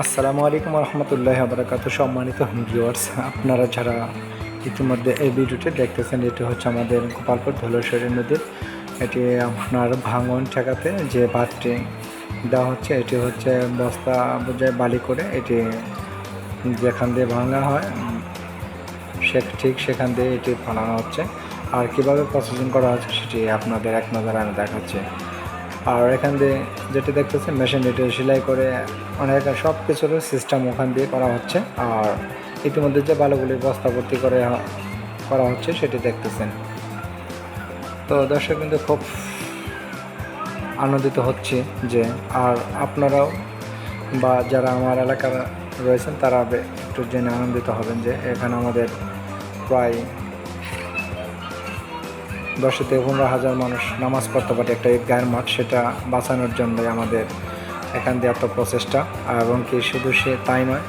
আসসালামু আলাইকুম রহমতুল্লাহ আবরাকাত সম্মানিত ভিউয়ার্স, আপনারা যারা ইতিমধ্যে এই ভিডিওটি দেখতেছেন, এটি হচ্ছে আমাদের গোপালপুর ধলেশ্বরী নদীর এটি আপনার ভাঙন ঠেকাতে যে বাঁধটি দেওয়া হচ্ছে, এটি হচ্ছে বস্তা বোঝায় বালি করে এটি যেখান দিয়ে ভাঙা হয়, সে ঠিক সেখান দিয়ে এটি ফালানো হচ্ছে। আর কীভাবে প্রসেসিং করা হচ্ছে, সেটি আপনাদের এক নজরে আমি দেখাচ্ছি। আর এখান দিয়ে যেটা দেখতেছেন মেশিন এটি সেলাই করে অনেক সব কিছুর সিস্টেম ওখান দিয়ে করা হচ্ছে। আর ইতিমধ্যে যে বালুগুলি বস্তা ভর্তি করে করা হচ্ছে, সেটি দেখতেছেন। তো দর্শক কিন্তু খুব আনন্দিত হচ্ছে যে আর আপনারাও বা যারা আমার এলাকার রয়েছেন, তারা একটু জেনে আনন্দিত হবেন যে এখানে আমাদের প্রায় দশ থেকে পনেরো হাজার মানুষ নামাজ পড়তে পারে একটা ঈদগাহের মাঠ, সেটা বাঁচানোর জন্যই আমাদের এখান দিয়ে এত প্রচেষ্টা। এবং কি শুধু সে তাই নয়,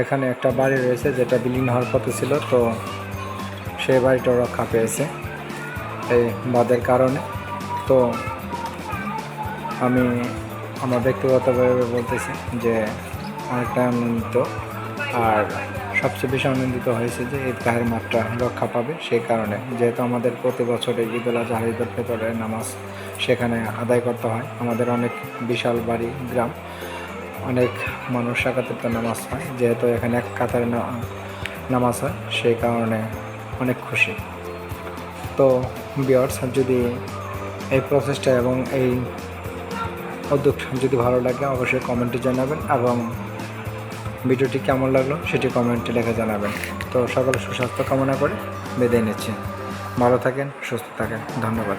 এখানে একটা বাড়ি রয়েছে যেটা বিলীন হওয়ার পথে ছিল, তো সেই বাড়িটাও রক্ষা পেয়েছে এই বাদের কারণে। তো আমি আমার ব্যক্তিগতভাবে বলতেছি যে অনেকটা আনন্দিত। আর সবচেয়ে বেশি আনন্দিত হয়েছে যে ঈদগাহের মাঠটা রক্ষা পাবে। সেই কারণে যেহেতু আমাদের প্রতি বছরে ঈদুল আজহা ঈদুল ফিতরের নামাজ সেখানে আদায় করতে হয়। আমাদের অনেক বিশাল বাড়ি, গ্রাম, অনেক মানুষ একাত্তরটা নামাজ হয় যেহেতু এখানে এক কাতারে নামাজ হয়, সেই কারণে অনেক খুশি। তো বিয়ার্স যদি এই প্রসেসটা এবং এই উদ্যোগ যদি ভালো লাগে, অবশ্যই কমেন্টে জানাবেন এবং ভিডিওটি কেমন লাগল সেটি কমেন্টে লেখা জানাবেন। তো সকলে সুস্বাস্থ্য কামনা করে বেঁধে নিচ্ছি। ভালো থাকেন, সুস্থ থাকেন। ধন্যবাদ।